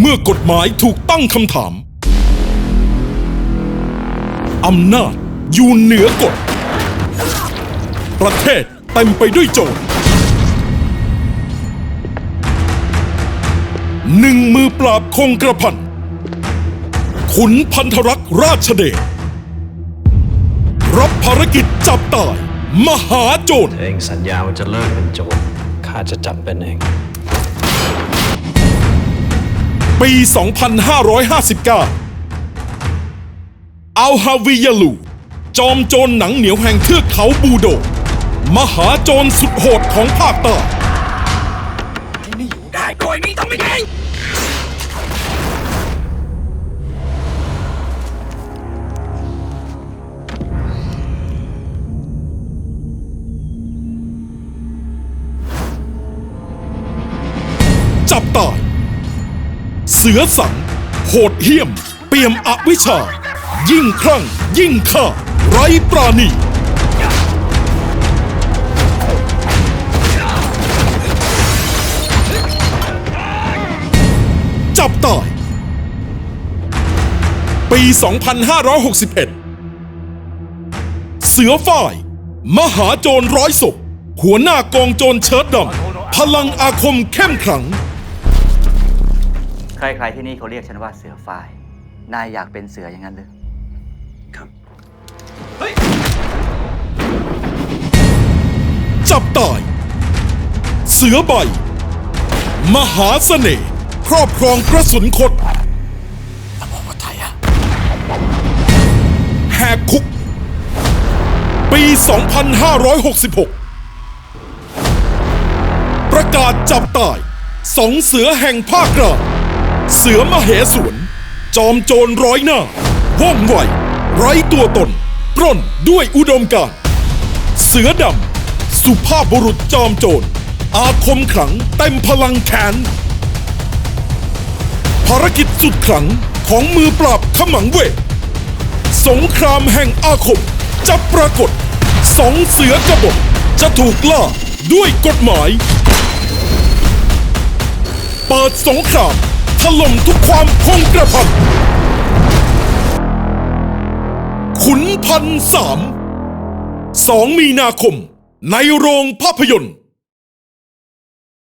เมื่อกฎหมายถูกตั้งคำถาม อำนาจอยู่เหนือกฎ ประเทศเต็มไปด้วยโจรหนึ่งมือปราบคงกระพัน ขุนพันธรักษ์ราชเดช รับภารกิจจับตาย มหาโจรเองสัญญาว่าจะเลิกเป็นโจรข้าจะจับเป็นเอง 2559 อัลฮาวิยาลู จอมโจรหนังเหนียวแห่งเทือกเขาบูโด มหาโจรสุดโหดของภาคใต้ได้โดยไม่ต้องไม่ได้จับตาย เสือสัง โหดเหี้ยม เปี่ยมอวิชชา ยิ่งคลั่ง ยิ่งฆ่า ไร้ปราณี จับตาย ปี 2561 เสือฝ่าย มหาโจรร้อยศพหัวหน้ากองโจรเชิดดำ พลังอาคมเข้มขลัง ใครๆที่นี่เขาเรียกฉันว่าเสือฝ้าย นายอยากเป็นเสืออย่างนั้นหรือจับตาย เสือใบ มหาเสน่ห์ครอบครองกระสุนคดแหกคุก ปี 2566 ประกาศจับตายสองเสือแห่งภาคกลาง เสือมเหสวน จอมโจรร้อยหน้า ว่องไว ไร้ตัวตน ปล้นด้วยอุดมการเสือดำ สุภาพบุรุษจอมโจร อาคมขลังเต็มพลังแขน ภารกิจสุดขลังของมือปราบขมังเวท สงครามแห่งอาคมจะปรากฏสองเสือกบฏจะถูกล่าด้วยกฎหมาย เปิดสงคราม ถล่มทุกความคงกระพันขุนพันสามสองมีนาคม ในโรงภาพยนตร์